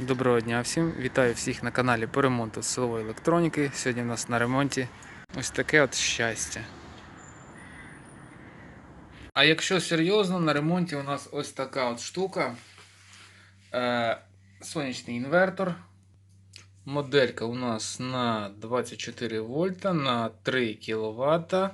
Доброго дня всім! Вітаю всіх на каналі по ремонту силової електроніки. Сьогодні в нас на ремонті ось таке от щастя. А якщо серйозно, на ремонті у нас ось така от штука. Е, сонячний інвертор. Моделька у нас на 24 вольта на 3 кВт. Е,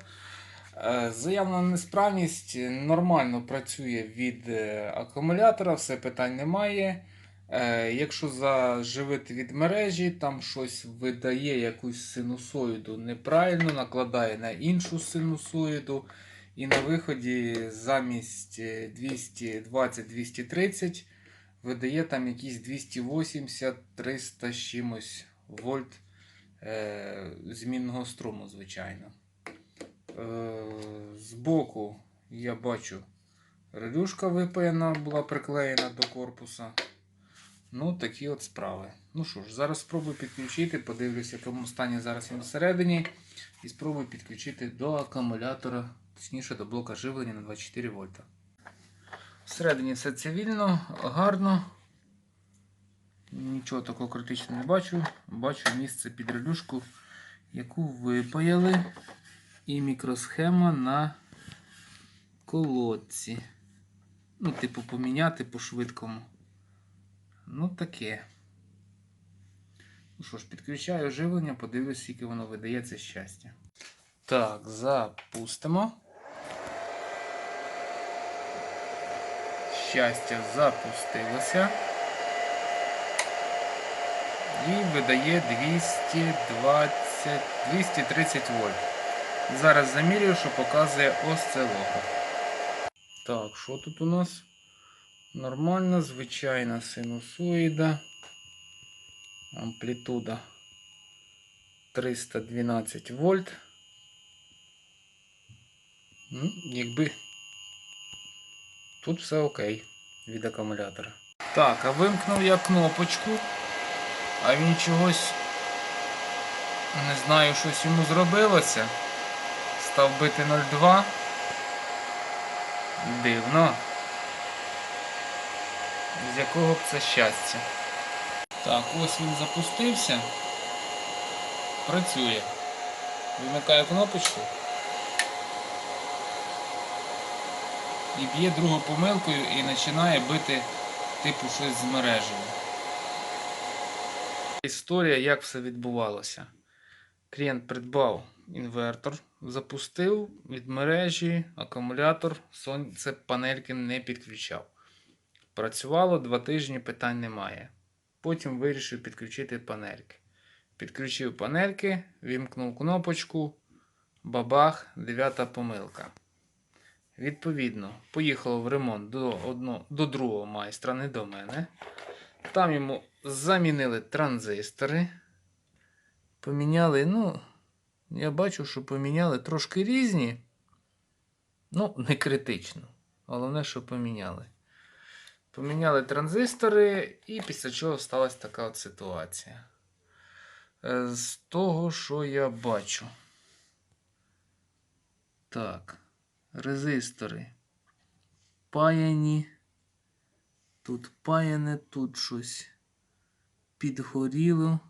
Заявлена несправність нормально працює від е, акумулятора, все питань немає. Е, Якщо заживити від мережі, там щось видає якусь синусоїду неправильно, накладає на іншу синусоїду. І на виході замість е, 220-230 видає там якісь 280-300 з чимось вольт е, змінного струму, звичайно. Е, Збоку я бачу релюшка випаяна була приклеєна до корпуса. Ну, такі от справи. Ну що ж, зараз спробую підключити, подивлюсь, в якому стані зараз він всередині. І спробую підключити до акумулятора, точніше до блока живлення на 24 вольта. Всередині все цивільно, гарно. Нічого такого критичного не бачу. Бачу місце під релюшку, яку випаяли. І мікросхема на колодці. Ну, типу, поміняти по-швидкому. Ну, таке. Ну що ж, підключаю живлення, подивлюсь, скільки воно видає це щастя. Так, запустимо. Щастя запустилося. І видає 220, 230 вольт. Зараз замірюю, що показує осцилограф. Так, що тут у нас? Нормальна, звичайна синусоїда. Амплітуда 312 вольт. Ну, якби тут все окей від акумулятора. Так, а вимкнув я кнопочку, а він чогось не знаю, щось йому зробилося. Став бити 0,2. Дивно. З якого б це щастя. Так, ось він запустився. Працює. Вимикаю кнопочку. І б'є другу помилкою і починає бити типу щось з мережею. Історія, як все відбувалося. Клієнт придбав інвертор, запустив від мережі акумулятор, сонце панельки не підключав. Працювало два тижні, питань немає. Потім вирішив підключити панельки. Підключив панельки, вімкнув кнопочку, бабах, дев'ята помилка. Відповідно, поїхав в ремонт до, одно, до другого майстра, не до мене. Там йому замінили транзистори. Поміняли, ну, я бачу, що поміняли трошки різні. Ну, не критично. Головне, що поміняли. Поміняли транзистори, і після чого сталася така от ситуація. Е, З того, що я бачу. Так, резистори паяні. Тут паяне, тут щось підгоріло.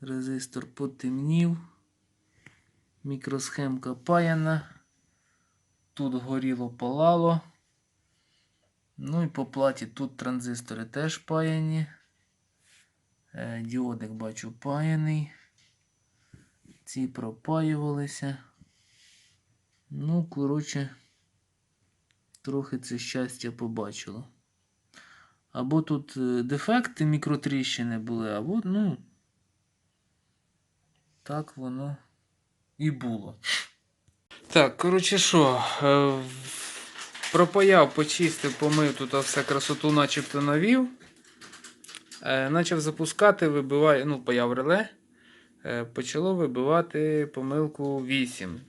Резистор потемнів. Мікросхемка паяна. Тут горіло палало. Ну і по платі тут транзистори теж паяні. Е, Діодик бачу паяний. Ці пропаювалися. Ну, коротше, трохи це щастя побачило. Або тут е, дефекти мікротріщини були, або, ну, так воно і було. Так, коротше, що, е, пропаяв, почистив, помив тут все красоту начебто навів. Е, Начав запускати, вибиває, ну, паяв реле. Е, Почало вибивати помилку 8.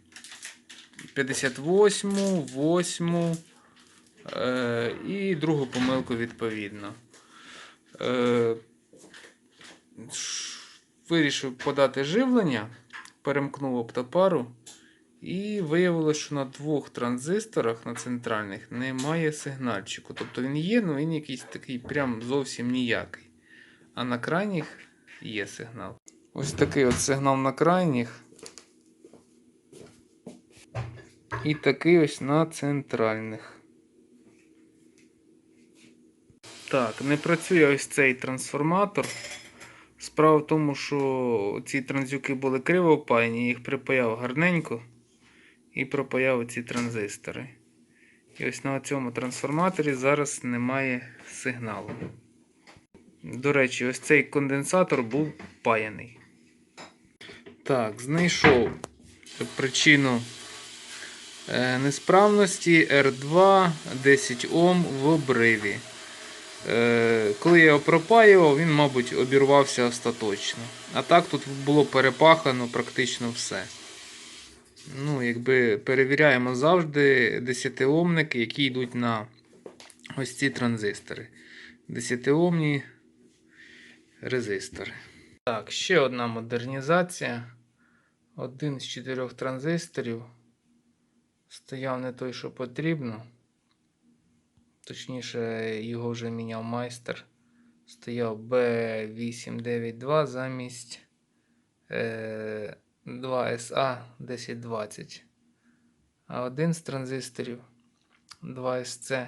58, 8 е, і другу помилку відповідно. Е, Вирішив подати живлення, перемкнув оптопару І виявилося, що на двох транзисторах на центральних немає сигнальчику. Тобто він є, але він якийсь такий прям зовсім ніякий. А на крайніх є сигнал. Ось такий от сигнал на крайніх. І такий ось на центральних. Так, не працює ось цей трансформатор. Справа в тому, що ці транзюки були криво впаяні, їх припаяв гарненько і пропаяв ці транзистори. І ось на цьому трансформаторі зараз немає сигналу. До речі, ось цей конденсатор був паяний. Так, знайшов причину е, несправності R2 10 Ом в обриві. Е, Коли я його пропаював, він, мабуть, обірвався остаточно. А так тут було перепахано практично все. Ну, якби перевіряємо завжди 10-омники, які йдуть на ось ці транзистори. 10-омні резистори. Так, ще одна модернізація. Один з чотирьох транзисторів стояв не той, що потрібно. Точніше, його вже міняв майстер. Стояв B892 замість е, 2SA 1020. А один з транзисторів 2SC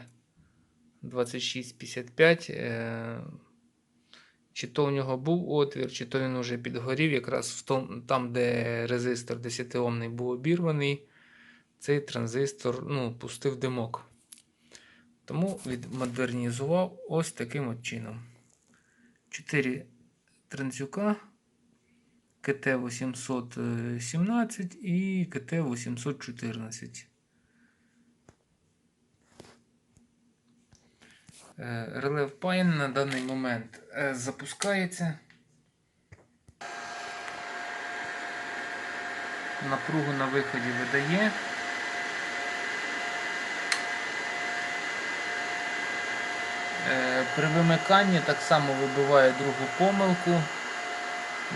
2655. Е, чи то у нього був отвір, чи то він уже підгорів, якраз в том, там, де резистор 10-омний був обірваний, цей транзистор ну, пустив димок. Тому відмодернізував ось таким от чином. 4 транзюка КТ-817 і КТ-814. Е, Реле впаяне на даний момент е, запускається. Напругу на виході видає. Е, При вимиканні так само вибиває другу помилку.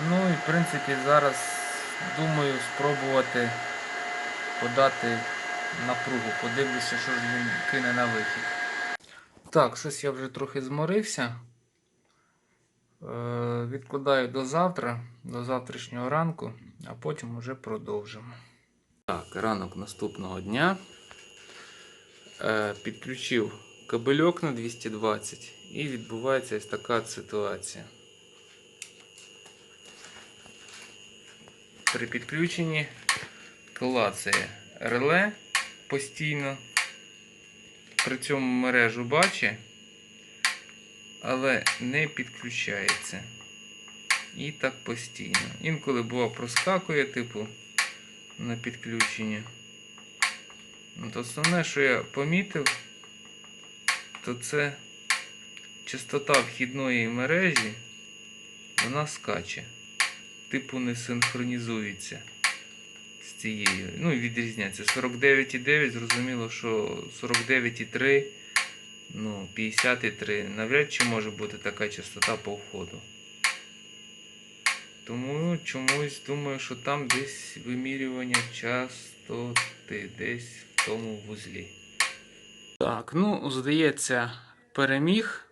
Ну і в принципі зараз думаю спробувати подати напругу. Подивлюся, що ж він кине на вихід. Так, щось я вже трохи зморився. Е, відкладаю до завтра, до завтрашнього ранку, а потім вже продовжимо. Так, ранок наступного дня. Е, підключив кабельок на 220 і відбувається ось така ситуація. При підключенні клацає реле постійно. При цьому мережу бачить, але не підключається. І так постійно. Інколи бува проскакує, типу, на підключення. От основне, що я помітив, то це частота вхідної мережі, вона скаче. Типу не синхронізується з цією. Ну і відрізняється. 49,9, зрозуміло, що 49,3, ну, 50,3 навряд чи може бути така частота по входу. Тому чомусь думаю, що там десь вимірювання частоти, десь в тому вузлі. Так, ну, здається, переміг.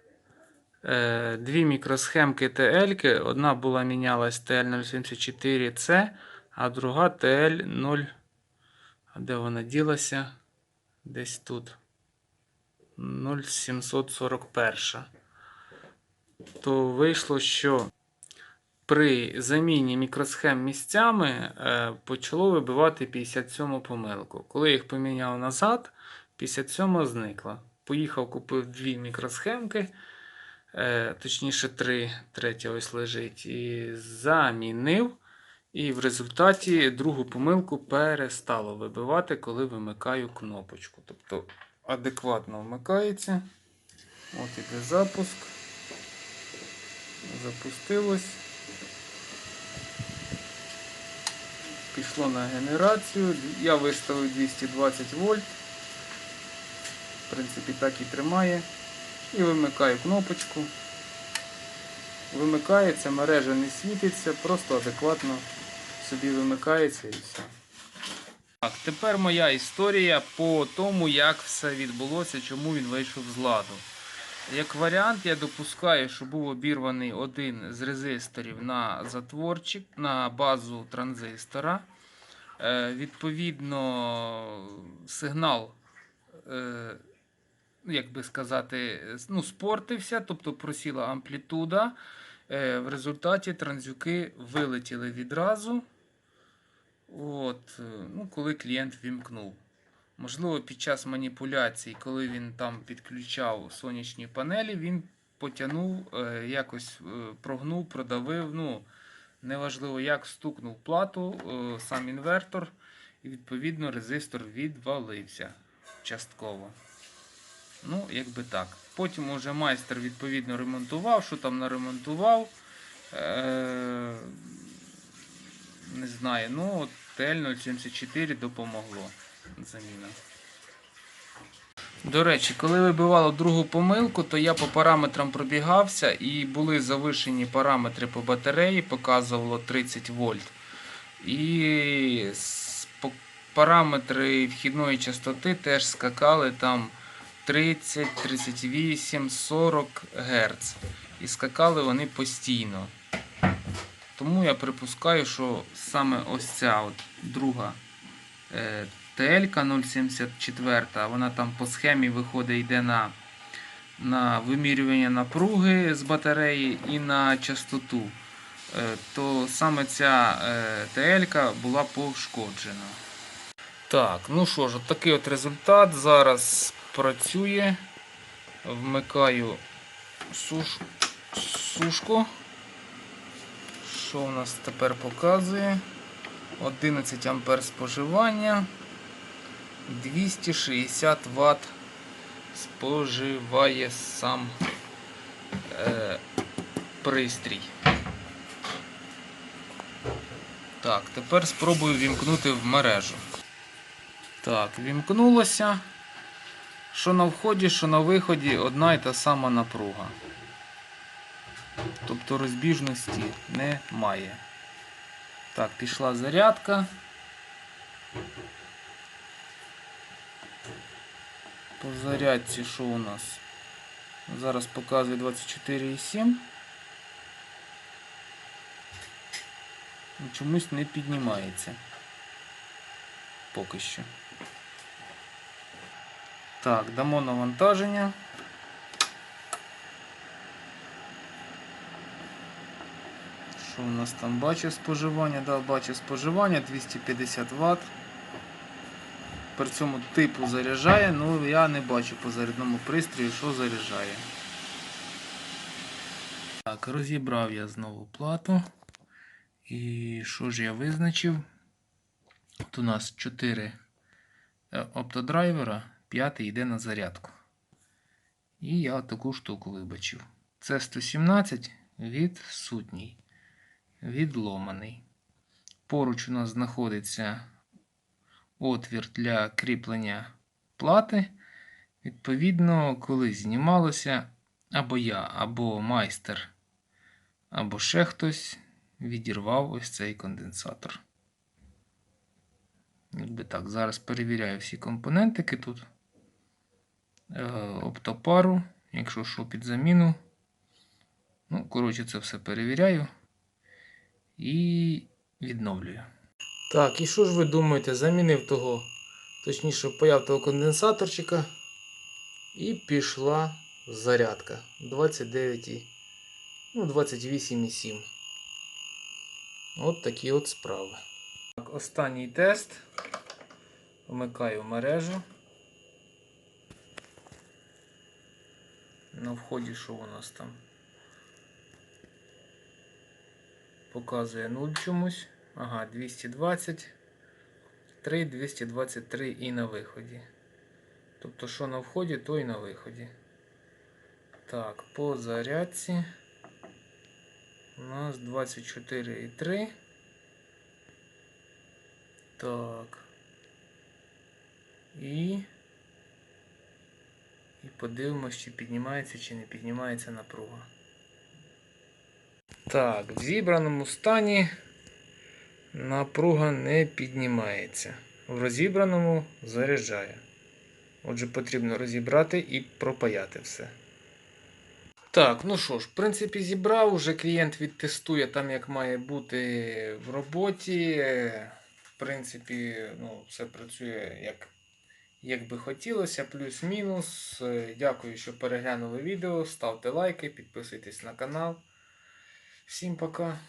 Е, Дві мікросхемки TL. Одна була мінялась TL074C, а друга TL0. А де вона ділася? Десь тут. 0741. То вийшло, що при заміні мікросхем місцями е, почало вибивати 57 помилку. Коли їх поміняв назад, 57 зникла. Поїхав, купив дві мікросхемки, точніше, три, третя ось лежить, і замінив. І в результаті другу помилку перестало вибивати, коли вимикаю кнопочку. Тобто адекватно вмикається. От іде запуск. Запустилось. Пішло на генерацію. Я виставив 220 вольт. В принципі, так і тримає. І вимикаю кнопочку. Вимикається, мережа не світиться, просто адекватно собі вимикається і все. Так, тепер моя історія по тому, як все відбулося, чому він вийшов з ладу. Як варіант, я допускаю, що був обірваний один з резисторів на затворчик, на базу транзистора. Е, відповідно, сигнал, е, як би сказати, ну, спортився, тобто просіла амплітуда. Е, в результаті транзюки вилетіли відразу. От, е, ну, коли клієнт вімкнув. Можливо, під час маніпуляцій, коли він там підключав сонячні панелі, він потягнув, е, якось е, прогнув, продавив. Ну, неважливо, як стукнув плату, е, сам інвертор, і відповідно резистор відвалився частково. Ну, якби так. Потім уже майстер відповідно ремонтував, що там наремонтував. Е- не знаю, ну от TL074 допомогло заміна. До речі, коли вибивало другу помилку, то я по параметрам пробігався і були завишені параметри по батареї, показувало 30 вольт. І параметри вхідної частоти теж скакали там 30, 38, 40 Гц. І скакали вони постійно. Тому я припускаю, що саме ось ця от друга е, TL 074, вона там по схемі виходить, йде на, на вимірювання напруги з батареї і на частоту. Е, то саме ця е, TL була пошкоджена. Так, ну що ж, от такий от результат. Зараз працює. Вмикаю суш... сушку. Що у нас тепер показує? 11 ампер споживання. 260 Вт споживає сам е, пристрій. Так, тепер спробую вімкнути в мережу. Так, вімкнулося. Що на вході, що на виході одна і та сама напруга. Тобто розбіжності немає. Так, пішла зарядка. По зарядці що у нас? Зараз показує 24,7. Ну, Чомусь не піднімається. Поки що. Так, дамо навантаження. Що у нас там бачить споживання? Да, бачить споживання 250 Вт. При цьому типу заряджає, ну я не бачу по зарядному пристрою, що заряджає. Так, розібрав я знову плату. І що ж я визначив? Тут у нас 4 оптодрайвера, п'ятий йде на зарядку. І я таку штуку вибачив. Це 117 відсутній, відломаний. Поруч у нас знаходиться отвір для кріплення плати. Відповідно, коли знімалося, або я, або майстер, або ще хтось відірвав ось цей конденсатор. Якби так, зараз перевіряю всі компонентики тут. Е, оптопару, якщо що під заміну. Ну, коротше, це все перевіряю і відновлюю. Так, і що ж ви думаєте? Замінив того, точніше, появ того конденсаторчика. І пішла зарядка. 29, ну, 28,7. От такі от справи. Так, останній тест. Вмикаю мережу. На вході що у нас там? Показує 0 чомусь. Ага, 220. 3, 223 і на виході. Тобто, що на вході, то і на виході. Так, по зарядці. У нас 24,3. Так. І. І подивимось, чи піднімається, чи не піднімається напруга. Так, в зібраному стані напруга не піднімається. в розібраному заряджає. Отже, потрібно розібрати і пропаяти все. Так, ну що ж, в принципі, зібрав. Уже клієнт відтестує там, як має бути в роботі. В принципі, ну, все працює як, як би хотілося, плюс-мінус. Е, Дякую, що переглянули відео. Ставте лайки, підписуйтесь на канал. Всім пока.